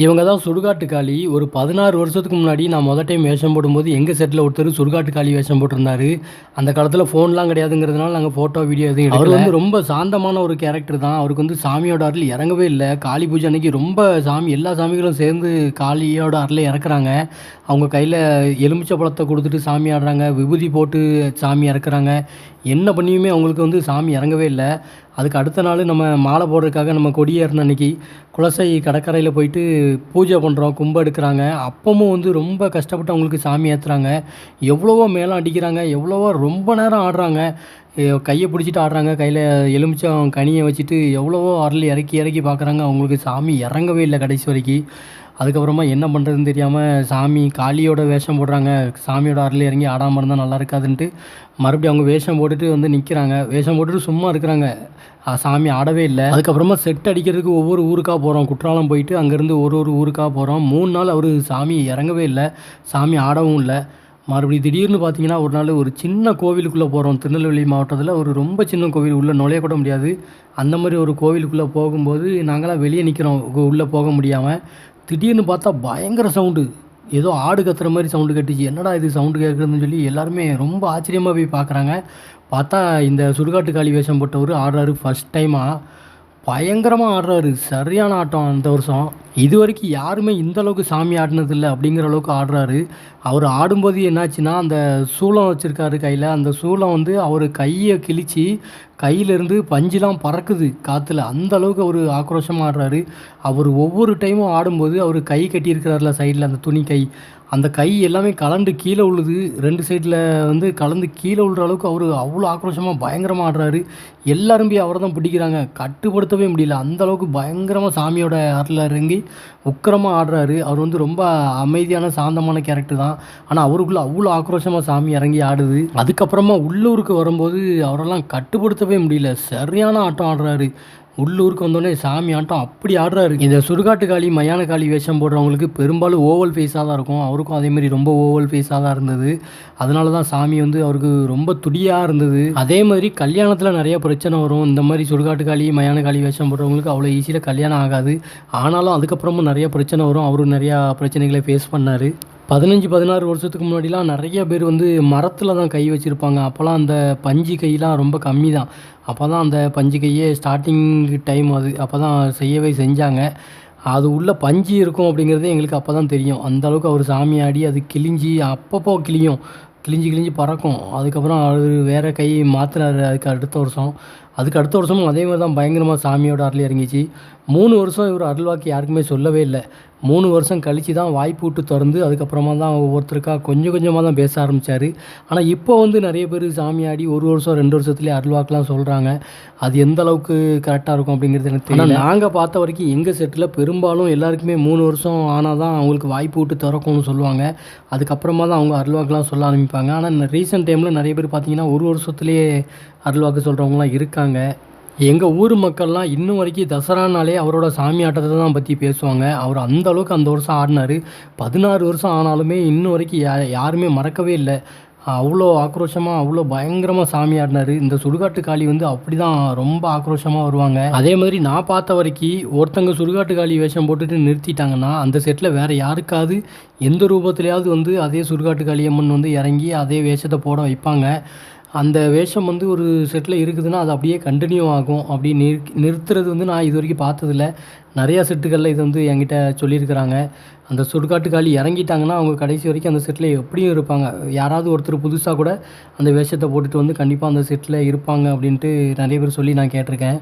இவங்க தான் சுடுகாட்டு காளி ஒரு பதினாறு வருஷத்துக்கு முன்னாடி நான் மொதல் டைம் வேஷம் போடும்போது எங்கள் செட்டில் ஒருத்தர் சுடுகாட்டு காளி வேஷம் போட்டிருந்தாரு. அந்த காலத்தில் ஃபோன்லாம் கிடையாதுங்கிறதுனால நாங்கள் ஃபோட்டோ வீடியோ எதுவும் அவர் வந்து ரொம்ப சாந்தமான ஒரு கேரக்டர் தான். அவருக்கு வந்து சாமியோட அருள் இறங்கவே இல்லை. காளி பூஜை அன்னைக்கு ரொம்ப சாமி எல்லா சாமிகளும் சேர்ந்து காளியோட அருள் இறக்குறாங்க. அவங்க கையில் எலுமிச்சை பழத்தை கொடுத்துட்டு சாமி ஆடுறாங்க. விபூதி போட்டு சாமி இறக்குறாங்க. என்ன பண்ணியுமே அவங்களுக்கு வந்து சாமி இறங்கவே இல்லை. அதுக்கு அடுத்த நாள் நம்ம மாலை போடுறதுக்காக நம்ம கொடியேறின அன்னைக்கு குலசை கடற்கரையில் போயிட்டு பூஜை பண்ணுறோம் கும்ப எடுக்கிறாங்க. அப்பவும் வந்து ரொம்ப கஷ்டப்பட்டு அவங்களுக்கு சாமி ஏற்றுறாங்க எவ்வளவோ மேளம் அடிக்கிறாங்க எவ்வளவோ ரொம்ப நேரம் ஆடுறாங்க. கையை பிடிச்சிட்டு ஆடுறாங்க. கையில் எலுமிச்சம் கனியை வச்சுட்டு எவ்வளவோ அரளி இறக்கி இறக்கி பார்க்குறாங்க. அவங்களுக்கு சாமி இறங்கவே இல்லை கடைசி வரைக்கும். அதுக்கப்புறமா என்ன பண்ணுறதுன்னு தெரியாமல் சாமி காளியோட வேஷம் போடுறாங்க. சாமியோட அருள் இறங்கி ஆடாமல் இருந்தால் நல்லா இருக்காதுன்ட்டு மறுபடியும் அவங்க வேஷம் போட்டுட்டு வந்து நிற்கிறாங்க வேஷம் போட்டுட்டு சும்மா இருக்கிறாங்க. சாமி ஆடவே இல்லை. அதுக்கப்புறமா செட் அடிக்கிறதுக்கு ஒவ்வொரு ஊருக்காக போகிறோம் குற்றாலம் போயிட்டு அங்கேருந்து ஒரு ஒரு ஊருக்காக போகிறோம் மூணு நாள் அவர் சாமி இறங்கவே இல்லை. சாமி ஆடவும் இல்லை. மறுபடியும் திடீர்னு பார்த்தீங்கன்னா ஒரு நாள் ஒரு சின்ன கோவிலுக்குள்ளே போகிறோம் திருநெல்வேலி மாவட்டத்தில் ஒரு ரொம்ப சின்ன கோவில். உள்ளே நுழையக்கூட முடியாது. அந்த மாதிரி ஒரு கோவிலுக்குள்ளே போகும்போது நாங்களாம் வெளியே நிற்கிறோம் உள்ளே போக முடியாமல் திடீர்னு பார்த்தா பயங்கர சவுண்டு ஏதோ ஆடு கத்துற மாதிரி சவுண்டு கட்டுச்சு. என்னடா இது சவுண்டு கேட்குறதுன்னு சொல்லி எல்லாருமே ரொம்ப ஆச்சரியமாக போய் பார்க்குறாங்க பார்த்தா இந்த சுடுகாட்டு காளி வேஷம் போட்டவர் ஆடுறாரு ஃபஸ்ட் டைமாக பயங்கரமாக ஆடுறாரு. சரியான ஆட்டம் அந்த வருஷம். இது வரைக்கும் யாருமே இந்த அளவுக்கு சாமி ஆடினதில்லை அப்படிங்கிற அளவுக்கு ஆடுறாரு. அவர் ஆடும்போது என்னாச்சுன்னா அந்த சூளம் வச்சுருக்காரு கையில். அந்த சூளம் வந்து அவர் கையை கிழிச்சு கையிலேருந்து பஞ்சுலாம் பறக்குது காற்றுல அந்த அளவுக்கு அவர் ஆக்ரோஷமாக ஆடுறாரு. அவர் ஒவ்வொரு டைமும் ஆடும்போது அவர் கை கட்டியிருக்கிறார்ல சைடில் அந்த துணி கை. அந்த கை எல்லாமே கலண்டு கீழே உழுது ரெண்டு சைடில் வந்து கலந்து கீழே விழுற அளவுக்கு அவர் அவ்வளோ ஆக்ரோஷமாக பயங்கரமாக ஆடுறாரு. எல்லாரும் போய் அவரை தான் பிடிக்கிறாங்க. கட்டுப்படுத்தவே முடியல. அந்த அளவுக்கு பயங்கரமாக சாமியோட அருளில் இறங்கி உக்கிரமாக ஆடுறாரு. அவர் வந்து ரொம்ப அமைதியான சாந்தமான கேரக்டர் தான். ஆனால் அவருக்குள்ளே அவ்வளோ ஆக்ரோஷமாக சாமி இறங்கி ஆடுது. அதுக்கப்புறமா உள்ளூருக்கு வரும்போது அவரெல்லாம் கட்டுப்படுத்தவே முடியல. சரியான ஆட்டம் ஆடுறாரு. உள்ளூருக்கு வந்தோடனே சாமி ஆட்டம் அப்படி ஆடுறாரு இந்த சுடுகாட்டு காளி மயான காளி வேஷம் போடுறவங்களுக்கு பெரும்பாலும் ஓவல் ஃபேஸாக தான் இருக்கும். அவருக்கும் அதேமாரி ரொம்ப ஓவல் ஃபேஸாக தான் இருந்தது. அதனால தான் சாமி வந்து அவருக்கு ரொம்ப துடியாக இருந்தது. அதே மாதிரி கல்யாணத்தில் நிறைய பிரச்சனை வரும். இந்த மாதிரி சுடுகாட்டு காளி மயான காளி வேஷம் போடுறவங்களுக்கு அவ்வளோ ஈஸியில் கல்யாணம் ஆகாது. ஆனாலும் அதுக்கப்புறமும் நிறைய பிரச்சனை வரும். அவரும் நிறையா பிரச்சனைகளை ஃபேஸ் பண்ணார். பதினஞ்சு பதினாறு வருஷத்துக்கு முன்னாடிலாம் நிறைய பேர் வந்து மரத்தில் தான் கை வச்சுருப்பாங்க. அப்போல்லாம் அந்த பஞ்சு கையெலாம் ரொம்ப கம்மி தான் அப்போ தான் அந்த பஞ்சு கையே ஸ்டார்டிங் டைம் அது அப்போ தான் செய்யவே செஞ்சாங்க. அது உள்ள பஞ்சு இருக்கும் அப்படிங்கிறது எங்களுக்கு அப்போ தான் தெரியும் அந்தளவுக்கு அவர் சாமி ஆடி அது கிழிஞ்சி அப்பப்போ கிழியும். கிழிஞ்சி கிழிஞ்சி பறக்கும். அதுக்கப்புறம் அவர் வேறு கை மாற்றுறாரு அதுக்கு அடுத்த வருஷம். அதுக்கு அடுத்த வருஷமும் அதே மாதிரி தான் பயங்கரமாக சாமியோட அருள் இறங்கிச்சு. மூணு வருஷம் இவர் அருள்வாக்கு யாருக்குமே சொல்லவே இல்லை. மூணு வருஷம் கழித்து தான் வாய்ப்பு விட்டு திறந்து அதுக்கப்புறமா தான் ஒவ்வொருத்தருக்காக கொஞ்சம் கொஞ்சமாக தான் பேச ஆரம்பித்தார் ஆனால் இப்போ வந்து நிறைய பேர் சாமியாடி ஒரு வருஷம் ரெண்டு வருஷத்துலேயே அருள்வாக்கெலாம் சொல்கிறாங்க அது எந்த அளவுக்கு கரெக்டாக இருக்கும் அப்படிங்கிறது எனக்கு தெரியல. நாங்கள் பார்த்த வரைக்கும் எங்கள் செட்டில் பெரும்பாலும் எல்லாருக்குமே மூணு வருஷம் ஆனால் தான் அவங்களுக்கு வாய்ப்பு விட்டு திறக்கும்னு சொல்லுவாங்க. அதுக்கப்புறமா தான் அவங்க அருள்வாக்கெலாம் சொல்ல ஆரம்பிப்பாங்க. ஆனால் ரீசெண்ட் டைமில் நிறைய பேர் பார்த்தீங்கன்னா ஒரு வருஷத்துலேயே அருள்வாக்கு சொல்கிறவங்களாம் இருக்காங்க. எங்கள் ஊர் மக்கள்லாம் இன்னும் வரைக்கும் தசரானாலே அவரோட சாமி ஆட்டத்தை தான் பற்றி பேசுவாங்க. அவர் அந்த அளவுக்கு அந்த வருஷம் ஆடினார். பதினாறு வருஷம் ஆனாலுமே இன்னும் வரைக்கும் யா யாருமே மறக்கவே இல்லை. அவ்வளோ ஆக்ரோஷமாக அவ்வளோ பயங்கரமாக சாமி ஆடினார். இந்த சுடுகாட்டு காளி வந்து அப்படி தான் ரொம்ப ஆக்ரோஷமாக வருவாங்க. அதே மாதிரி நான் பார்த்த வரைக்கும் ஒருத்தங்க சுடுகாட்டு காளி வேஷம் போட்டுட்டு நிறுத்திட்டாங்கன்னா அந்த செட்டில் வேறு யாருக்காவது எந்த ரூபத்துலையாவது வந்து அதே சுடுகாட்டு காளியம்மன் வந்து இறங்கி அதே வேஷத்தை போட வைப்பாங்க. அந்த வேஷம் வந்து ஒரு செட்டில் இருக்குதுன்னா அது அப்படியே கண்டினியூ ஆகும். அப்படி நிறு நிறுத்துறது வந்து நான் இது வரைக்கும் பார்த்ததில்ல. நிறையா செட்டுகளில் இது வந்து என்கிட்ட சொல்லியிருக்கிறாங்க. அந்த சுடுகாட்டுக்காளி இறங்கிட்டாங்கன்னா அவங்க கடைசி வரைக்கும் அந்த செட்டில் எப்படியும் இருப்பாங்க. யாராவது ஒருத்தர் புதுசாக கூட அந்த வேஷத்தை போட்டுட்டு வந்து கண்டிப்பாக அந்த செட்டில் இருப்பாங்க அப்படின்ட்டு நிறைய பேர் சொல்லி நான் கேட்டிருக்கேன்.